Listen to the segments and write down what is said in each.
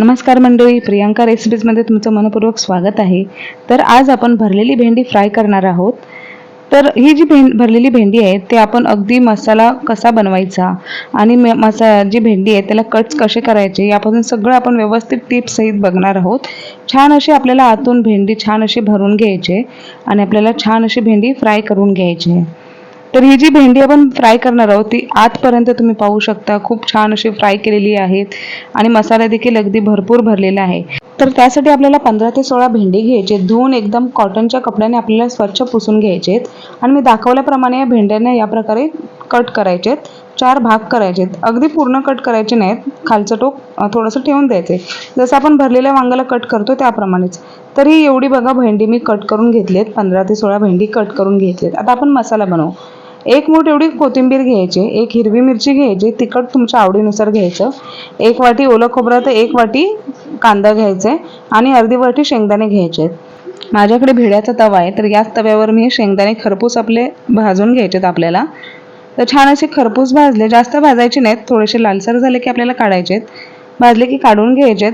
नमस्कार मंडळी प्रियांका रेसिपीजमध्ये तुमचं मनपूर्वक स्वागत आहे. तर आज आपण भरलेली भेंडी फ्राय करणार आहोत. तर ही जी भें भरलेली भेंडी आहे ते आपण अगदी मसाला कसा बनवायचा आणि म मसा जी भेंडी आहे त्याला कट्स कसे करायचे यापासून सगळं आपण व्यवस्थित टिप्ससहित बघणार आहोत. छान अशी आपल्याला आतून भेंडी छान अशी भरून घ्यायची आणि आपल्याला छान अशी भेंडी फ्राय करून घ्यायची आहे. तर ही जी भेंडी आपण फ्राय करणार आहोत ती आतपर्यंत तुम्ही पाहू शकता. खूप छान अशी फ्राय केलेली आहेत आणि मसाला देखील अगदी भरपूर भरलेला आहे. तर त्यासाठी आपल्याला पंधरा ते सोळा भेंडी घ्यायचे धुवून एकदम कॉटनच्या कपड्याने आपल्याला स्वच्छ पुसून घ्यायचे आणि मी दाखवल्याप्रमाणे या भेंड्यांना या प्रकारे कट करायचे चार भाग करायचे अगदी पूर्ण कट करायचे नाहीत. खालचं टोक थोडंसं ठेवून द्यायचे. जसं आपण भरलेल्या वांग्याला कट करतो त्याप्रमाणेच. तर ही एवढी बघा भेंडी मी कट करून घेतली आहेत. पंधरा ते सोळा भेंडी कट करून घेतली आहेत. आता आपण मसाला बनवू. एक मूठ एवढी कोथिंबीर घ्यायची एक हिरवी मिरची घ्यायची तिखट तुमच्या आवडीनुसार घ्यायचं. एक वाटी ओलं खोबरं तर एक वाटी कांदा घ्यायचा आणि अर्धी वाटी शेंगदाणे घ्यायचे. माझ्याकडे भिड्याचा तवा आहे तर याच तव्यावर मी हे शेंगदाणे खरपूस आपले भाजून घ्यायचेत आपल्याला. तर छान असे खरपूस भाजले जास्त भाजायचे नाहीत थोडेसे लालसर झाले की आपल्याला काढायचेत. भाजले की काढून घ्यायचेत.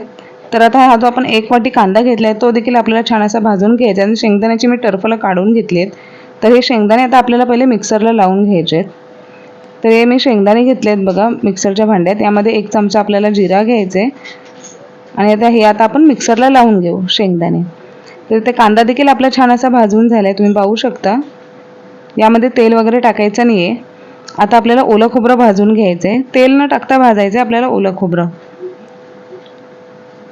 तर आता हा जो आपण एक वाटी कांदा घेतला आहे तो देखील आपल्याला छान असा भाजून घ्यायचा आणि शेंगदाण्याची मी टरफलं काढून घेतलीत. तर हे शेंगदाणे आता आपल्याला पहिले मिक्सरला लावून घ्यायचे आहेत. तर हे मी शेंगदाणे घेतले आहेत बघा मिक्सरच्या भांड्यात. यामध्ये एक चमचा आपल्याला जिरा घ्यायचा आहे. आणि आता हे आता आपण मिक्सरला लावून घेऊ शेंगदाणे. तर ते कांदा देखील आपला छान असा भाजून झाला आहे तुम्ही पाहू शकता. यामध्ये तेल वगैरे टाकायचं नाही आहे आता आपल्याला ओलं खोबरं भाजून घ्यायचं आहे तेल न टाकता भाजायचं आहे आपल्याला ओलं खोबरं.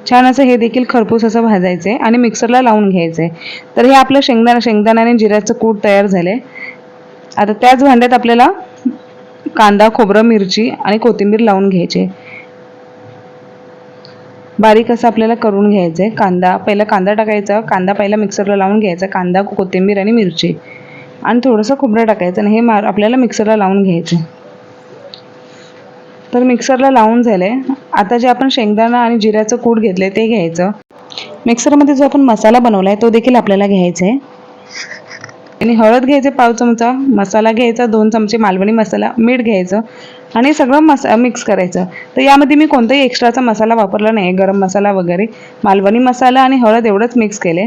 छान असं हे देखील खरपूस असं भाजायचं आहे आणि मिक्सरला लावून घ्यायचं आहे तर हे आपलं शेंगदाणा शेंगदाणा आणि जिऱ्याचं कूट तयार झालं आहे आता त्याच भांड्यात आपल्याला कांदा खोबरं मिरची आणि कोथिंबीर लावून घ्यायचे. बारीक असं आपल्याला करून घ्यायचं आहे कांदा पहिला कांदा टाकायचा कांदा पहिला मिक्सरला लावून घ्यायचा कांदा कोथिंबीर आणि मिरची. आणि थोडंसं खोबरं टाकायचं आणि हे मार आपल्याला मिक्सरला लावून घ्यायचं तर मिक्सरला लावून झाले आता जे आपण शेंगदाणा आणि जिऱ्याचं कूट घेतलंय ते घ्यायचं. मिक्सरमध्ये जो आपण मसाला बनवला आहे तो देखील आपल्याला घ्यायचा आहे आणि हळद घ्यायचे पाव चमचा मसाला घ्यायचा दोन चमचे मालवणी मसाला मीठ घ्यायचं आणि सगळं मसा मिक्स करायचं. तर यामध्ये मी कोणताही एक्स्ट्राचा मसाला वापरला नाही गरम मसाला वगैरे. मालवणी मसाला आणि हळद एवढंच मिक्स केले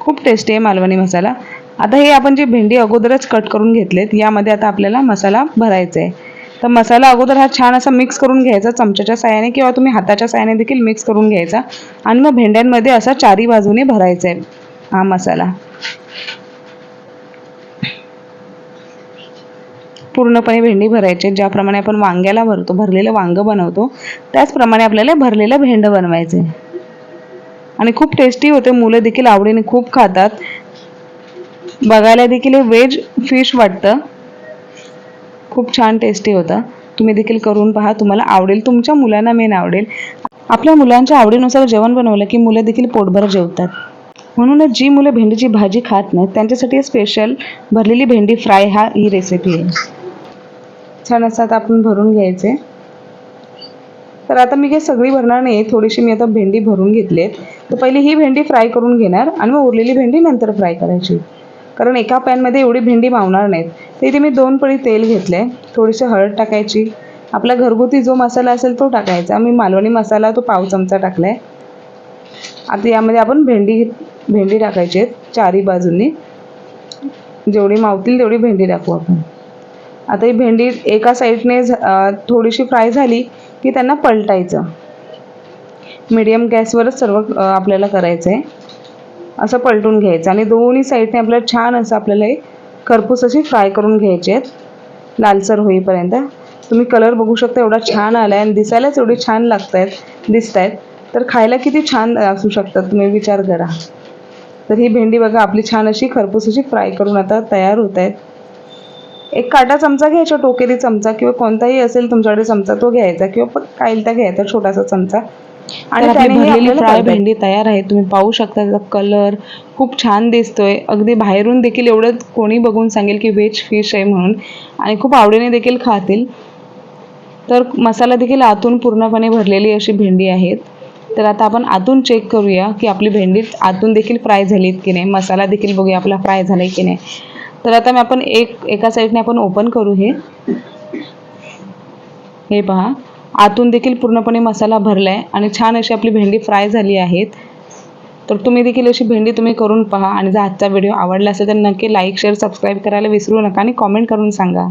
खूप टेस्टी आहे मालवणी मसाला. आता हे आपण जे भेंडी अगोदरच कट करून घेतलेत यामध्ये आता आपल्याला मसाला भरायचा आहे तर मसाला अगोदर हा छान असा मिक्स करून घ्यायचा चमच्याच्या साह्याने किंवा तुम्ही हाताच्या साह्याने देखील मिक्स करून घ्यायचा. आणि मग भेंड्यांमध्ये असा चारी बाजूने भरायचा आहे हा मसाला. पूर्णपणे भेंडी भरायची ज्याप्रमाणे आपण वांग्याला भरतो भरलेलं वांग बनवतो त्याचप्रमाणे आपल्याला भरलेलं भेंड बनवायचं आणि खूप टेस्टी होते. मुलं देखील आवडीने खूप खातात. बघायला देखील हे व्हेज फिश वाटतं. खूप छान टेस्टी होतं. तुम्ही देखील करून पहा. तुम्हाला आवडेल. तुमच्या मुलांना मेन आवडेल. आपल्या मुलांच्या आवडीनुसार जेवण बनवलं की मुलं देखील पोटभर जेवतात. म्हणूनच जी मुलं भेंडीची भाजी खात नाहीत त्यांच्यासाठी स्पेशल भरलेली भेंडी फ्राय हा ही रेसिपी आहे. छान असतात आपण भरून घ्यायचे. तर आता मी काही सगळी भरणार नाही थोडीशी मी आता भेंडी भरून घेतली आहेत. तर पहिली ही भेंडी फ्राय करून घेणार आणि मग उरलेली भेंडी नंतर फ्राय करायची. कारण एका पॅनमध्ये एवढी भेंडी मावणार नाहीत. तर इथे मी दोन पळी तेल आहे थोडीशी हळद टाकायची. आपला घरगुती जो मसाला असेल तो टाकायचा. मी मालवणी मसाला तो पाव चमचा टाकलाय. आता यामध्ये आपण भेंडी भेंडी टाकायची आहेत चारी बाजूंनी. जेवढी मावतील तेवढी भेंडी टाकू आपण. आता ही भेंडी एका साईडने थोडीशी फ्राय झाली की त्यांना पलटायचं. मीडियम गॅसवरच सर्व आपल्याला करायचं आहे असं पलटून घ्यायचं. आणि दोन्ही साईडने आपल्याला छान असं आपल्याला हे खरपूस अशी फ्राय करून घ्यायचे आहेत. लालसर होईपर्यंत. तुम्ही कलर बघू शकता एवढा छान आला आहे आणि दिसायलाच एवढे छान लागत आहेत दिसत आहेत तर खायला किती छान असू शकतात तुम्ही विचार करा. तर ही भेंडी बघा आपली छान अशी खरपूस अशी फ्राय करून आता तयार होत आहेत एक काटा चमचा घ्यायचा टोकेरी चमचा किंवा कोणताही असेल तुमच्याकडे चमचा तो घ्यायचा किंवा पण कायलता घ्यायचा छोटासा चमचा. आणि आपली भरलेली फ्राय भेंडी तयार आहे. तुम्ही पाहू शकता त्याचा कलर खूप छान दिसतोय. अगदी बाहेरून देखील एवढं कोणी बघून सांगेल की व्हेज फिश आहे म्हणून. आणि खूप आवडीने देखील खातील. तर मसाला देखील आतून पूर्णपणे भरलेली अशी भेंडी आहेत. तर आता आपण आतून चेक करूया की आपली भेंडी आतून देखील फ्राय झालीत की नाही. मसाला देखील बघूया आपला फ्राय झालाय की नाही. तर आता मी आपण एक एका साईडने आपण ओपन करू हे. हे पहा. आतून देखील पूर्णपणे मसाला भरला आहे आणि छान अशी आपली भेंडी फ्राय झाली आहेत. तर तुम्ही देखील अशी भेंडी तुम्ही करून पहा आणि जर आजचा व्हिडिओ आवडला असेल तर नक्की लाईक शेअर सबस्क्राईब करायला विसरू नका आणि कॉमेंट करून सांगा.